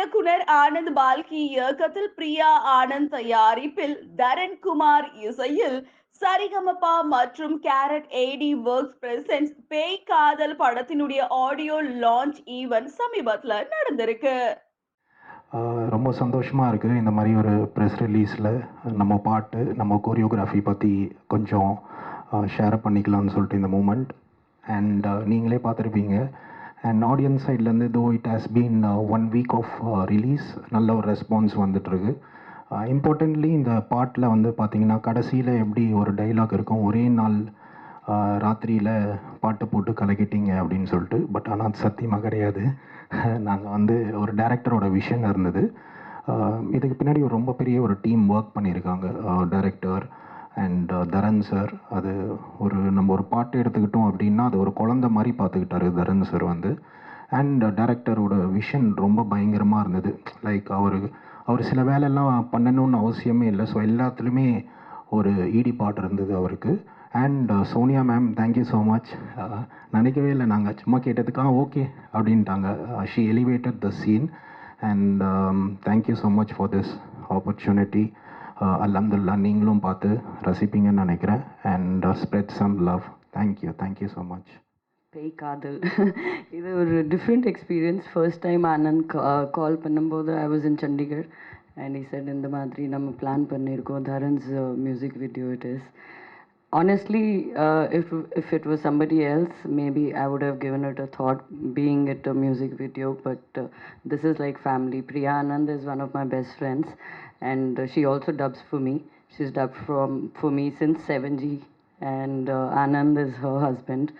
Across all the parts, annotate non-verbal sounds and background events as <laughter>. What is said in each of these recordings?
இயக்குனர் ஆனந்த் பால்கி இயக்கத்தில் பிரியா ஆனந்த் தயாரிப்பில் தரன் குமார் இசையில் சரிகமபா மற்றும் கேரட் ஏடி ஒர்க்ஸ் பிரசன்ஸ் பேய் காதல் படத்தினுடைய ஆடியோ லான்ச் ஈவென்ட் சமீபத்தில் நடந்திருக்கு. ரொம்ப சந்தோஷமாக இருக்குது. இந்த மாதிரி ஒரு ப்ரெஸ் ரிலீஸில் நம்ம பாட்டு நம்ம கோரியோகிராஃபி பற்றி கொஞ்சம் ஷேர் பண்ணிக்கலாம்னு சொல்லிட்டு இந்த மூமெண்ட் அண்ட் நீங்களே பார்த்துருப்பீங்க. அண்ட் ஆடியன்ஸ் சைட்லேருந்து though it has been one week of release நல்ல ஒரு ரெஸ்பான்ஸ் வந்துட்டுருக்கு. Uh, இம்பார்ட்டன்ட்லி இந்த பாட்டில் வந்து பார்த்தீங்கன்னா கடைசியில் எப்படி ஒரு டைலாக் இருக்கும் ஒரே நாள் uh, ராத்திரியில் பாட்டு போட்டு கலக்கிட்டீங்க அப்படின்னு சொல்லிட்டு பட் ஆனால் அது சத்தியமாக கிடையாது. <laughs> நாங்கள் வந்து ஒரு டேரக்டரோட விஷன் இருந்தது. Uh, இதுக்கு பின்னாடி ஒரு ரொம்ப பெரிய ஒரு டீம் ஒர்க் பண்ணியிருக்காங்க டேரக்டர் அண்ட் தரன் சார் அது ஒரு நம்ம ஒரு பாட்டு எடுத்துக்கிட்டோம் அப்படின்னா அது ஒரு குழந்த மாதிரி பார்த்துக்கிட்டாரு தரன் சார் வந்து. அண்ட் டேரக்டரோட விஷன் ரொம்ப பயங்கரமாக இருந்தது. லைக் அவர் அவர் சில வேலையெல்லாம் பண்ணணும்னு அவசியமே இல்லை. ஸோ எல்லாத்துலேயுமே ஒரு ஈடுபாடு இருந்தது அவருக்கு. And uh, Sonia ma'am thank you so much நினைக்கவே இல்லை நாங்கள் சும்மா கேட்டதுக்காக ஓகே அப்படின்ட்டாங்க. She elevated the scene and thank you so much for this opportunity அல்ஹம்துல்லா நீங்களும் பார்த்து ரசிப்பீங்கன்னு நினைக்கிறேன். And spread some love thank you thank you so much பேய் காதல். <laughs> இது ஒரு different experience first time Anand call பண்ணும்போது I was in Chandigarh and இ செட் இந்த மாதிரி நம்ம பிளான் பண்ணியிருக்கோம். Dharan's music video it is honestly uh, if if it was somebody else maybe i would have given it a thought being it a music video but uh, this is like family. Priya anand is one of my best friends and uh, she also dubs for me. She's dubbed from for me since 7g and uh, anand is her husband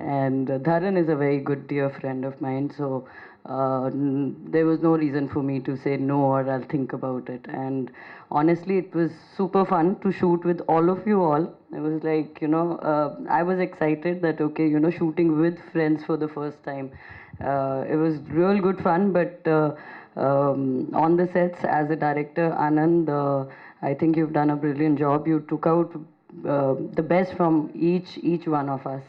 and uh, dharan is a very good dear friend of mine so uh, there was no reason for me to say no or I'll think about it. And honestly, it was super fun to shoot with all of you all. It was like, you know, uh, I was excited that, okay, you know, shooting with friends for the first time. Uh, it was real good fun, but uh, um, on the sets, as a director, Anand, uh, I think you've done a brilliant job. You took out uh, the best from each each one of us.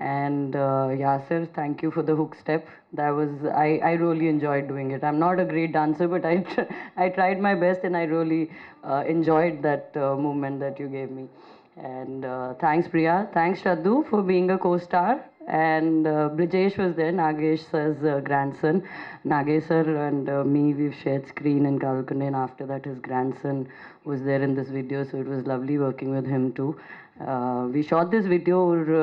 And uh, Yasir, thank you for the hook step. That was I, I really enjoyed doing it. I'm not a great dancer, but I tr- <laughs> I tried my best and I really uh, enjoyed that uh, movement that you gave me. And uh, thanks Priya, thanks Shraddu for being a co-star. And uh, Brijesh was there, Nagesh sir's uh, grandson. Nagesh sir and uh, me, we've shared screen in and after that, his grandson was there in this video, so it was lovely working with him too. Uh, we shot this video,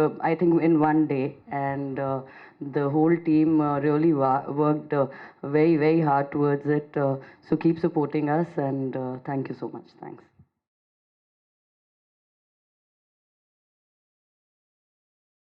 uh, I think, in one day, and uh, the whole team uh, really worked very, very hard towards it. So keep supporting us, and thank you so much. Thanks.